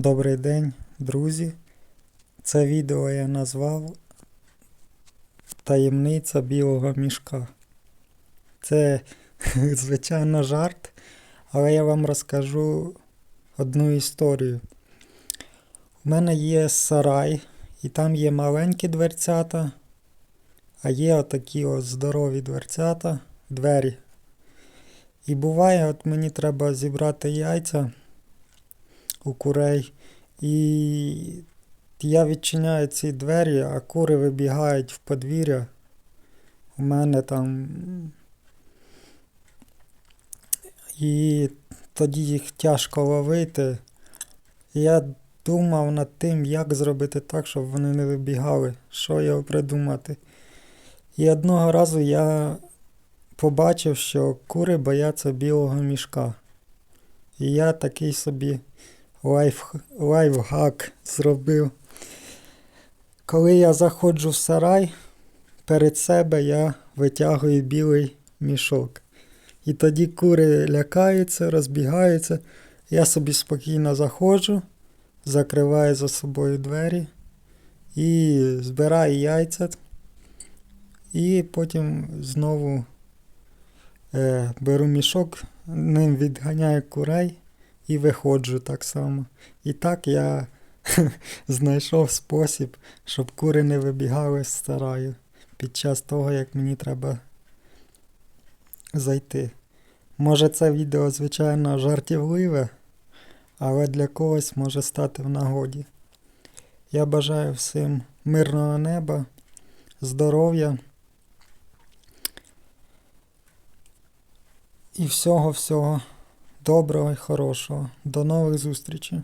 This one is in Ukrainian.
Добрий день, друзі. Це відео я назвав Таємниця білого мішка. Це, звичайно, жарт, але я вам розкажу одну історію. У мене є сарай, і там є маленькі дверцята, а є отакі ось здорові дверцята, двері. І буває, от мені треба зібрати яйця у курей. І я відчиняю ці двері, а кури вибігають в подвір'я. У мене там. І тоді їх тяжко ловити. Я думав над тим, як зробити так, щоб вони не вибігали, що його придумати. І одного разу я побачив, що кури бояться білого мішка. І я такий собі лайф, лайфхак зробив. Коли я заходжу в сарай, перед себе я витягую білий мішок. І тоді кури лякаються, розбігаються. Я собі спокійно заходжу, закриваю за собою двері і збираю яйця. І потім знову е, беру мішок, ним відганяю курей і виходжу так само. І так я знайшов спосіб, щоб кури не вибігали з сараю під час того, як мені треба зайти. Може це відео, звичайно, жартівливе, але для когось може стати в нагоді. Я бажаю всім мирного неба, здоров'я і всього-всього доброго і хорошого. До нових зустрічей!